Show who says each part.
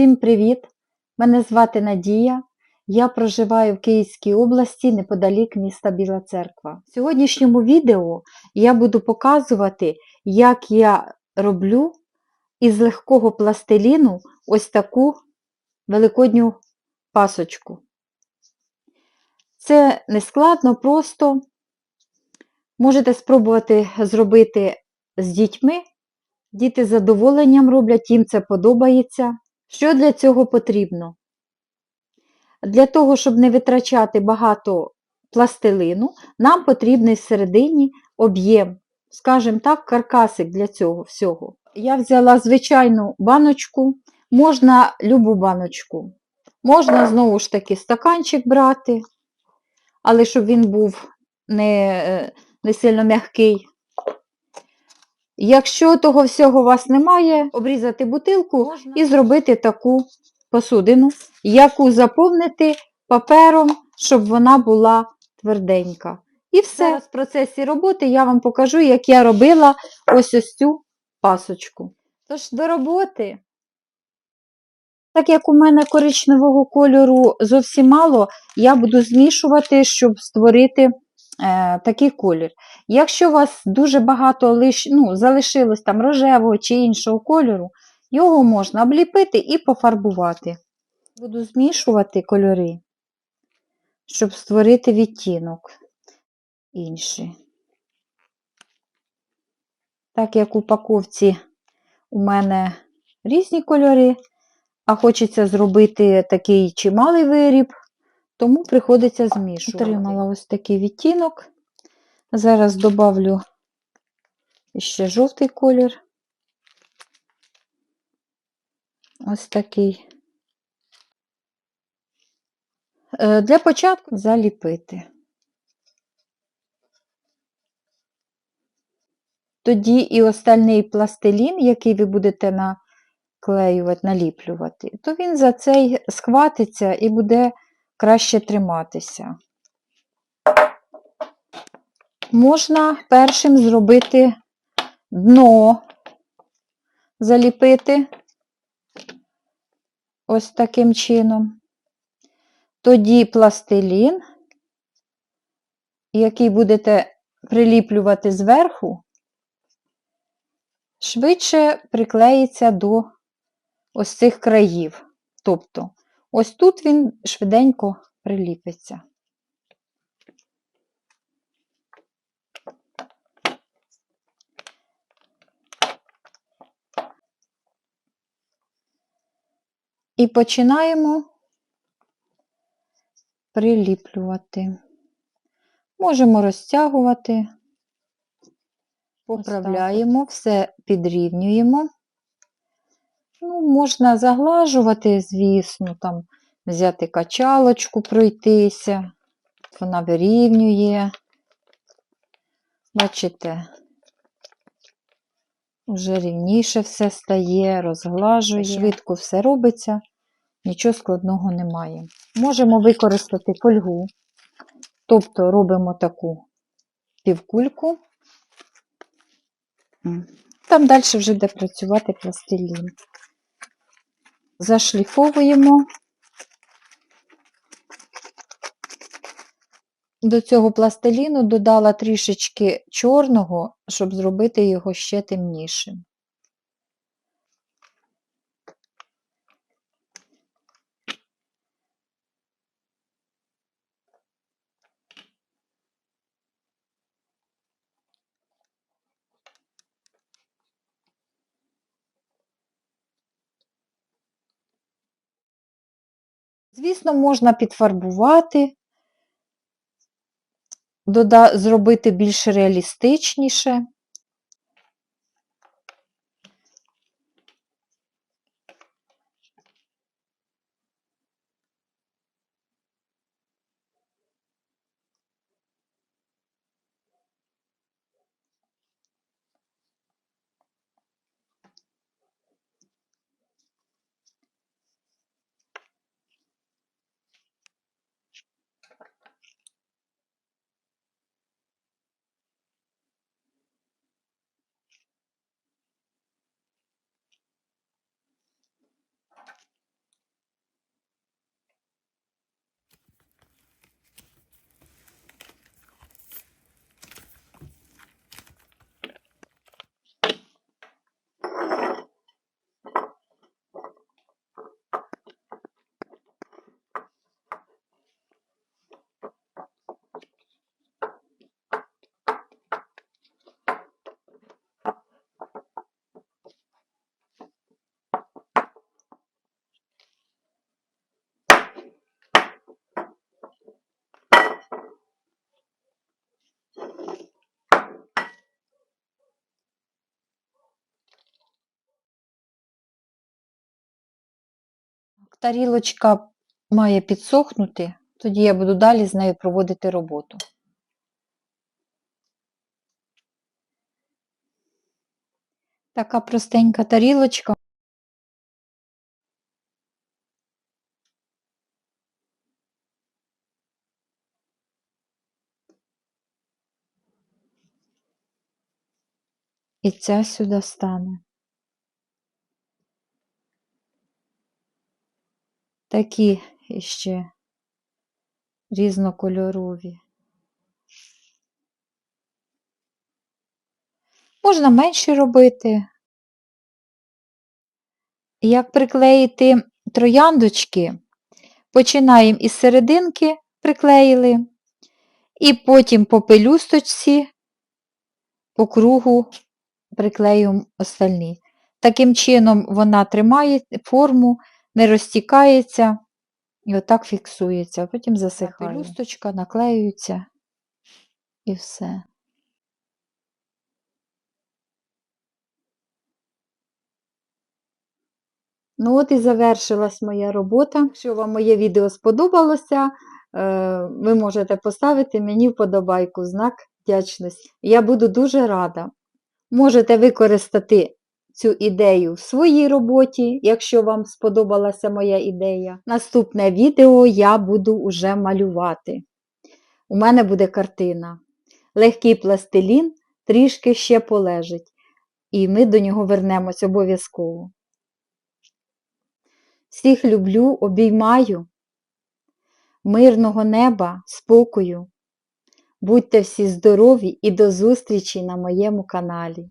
Speaker 1: Всім привіт! Мене звати Надія. Я проживаю в Київській області неподалік міста Біла Церква. В сьогоднішньому відео я буду показувати, як я роблю із легкого пластиліну ось таку великодню пасочку. Це не складно, просто можете спробувати зробити з дітьми. Діти з задоволенням роблять, їм це подобається. Що для цього потрібно? Для того, щоб не витрачати багато пластилину, нам потрібний всередині об'єм, скажімо так, каркасик для цього всього. Я взяла звичайну баночку, можна любу баночку. Можна, знову ж таки, стаканчик брати, але щоб він був не, не сильно м'який. Якщо того всього у вас немає, обрізати бутилку
Speaker 2: Можна.
Speaker 1: і зробити таку посудину, яку заповнити папером, щоб вона була тверденька. І все. Зараз в процесі роботи я вам покажу, як я робила ось ось цю пасочку. Тож до роботи. Так як у мене коричневого кольору зовсім мало, я буду змішувати, щоб створити такий колір. Якщо у вас дуже багато лиш, ну, залишилось там рожевого чи іншого кольору, його можна обліпити і пофарбувати. Буду змішувати кольори, щоб створити відтінок інший. Так як у упаковці у мене різні кольори, а хочеться зробити такий чималий виріб, тому приходиться змішувати. Отримала ось такий відтінок. Зараз добавлю ще жовтий колір. Ось такий. Е, Для початку заліпити. Тоді і остальний пластилін, який ви будете наклеювати, наліплювати, то він за цей схватиться і буде краще триматися. Можна першим зробити дно, заліпити ось таким чином. Тоді пластилін, який будете приліплювати зверху, швидше приклеїться до ось цих країв. Тобто, ось тут він швиденько приліпиться. І починаємо приліплювати. Можемо розтягувати, поправляємо, все підрівнюємо. Ну, можна заглажувати, звісно, там взяти качалочку, пройтися, вона вирівнює. Бачите, вже рівніше все стає, розглажує, швидко все робиться, нічого складного немає. Можемо використати фольгу, тобто робимо таку півкульку. Там далі вже буде працювати пластилін. Зашліфовуємо. До цього пластиліну додала трішечки чорного, щоб зробити його ще темнішим. Звісно, можна підфарбувати, зробити більш реалістичніше. Тарілочка має підсохнути, тоді я буду далі з нею проводити роботу. Така простенька тарілочка. І ця сюди стане. Такі ще різнокольорові. Можна менші робити. Як приклеїти трояндочки, починаємо із серединки, приклеїли, і потім по пелюсточці, по кругу приклеюємо остальні. Таким чином вона тримає форму, не розтікається і отак фіксується, а потім засихає. Пелюсточка наклеюється і все. Ну от і завершилась моя робота. Якщо вам моє відео сподобалося, е, ви можете поставити мені вподобайку, знак вдячності. Я буду дуже рада. Можете використати цю ідею в своїй роботі, якщо вам сподобалася моя ідея. Наступне відео я буду уже малювати. У мене буде картина. Легкий пластилін трішки ще полежить, і ми до нього вернемось обов'язково. Всіх люблю, обіймаю, мирного неба, спокою. Будьте всі здорові і до зустрічі на моєму каналі.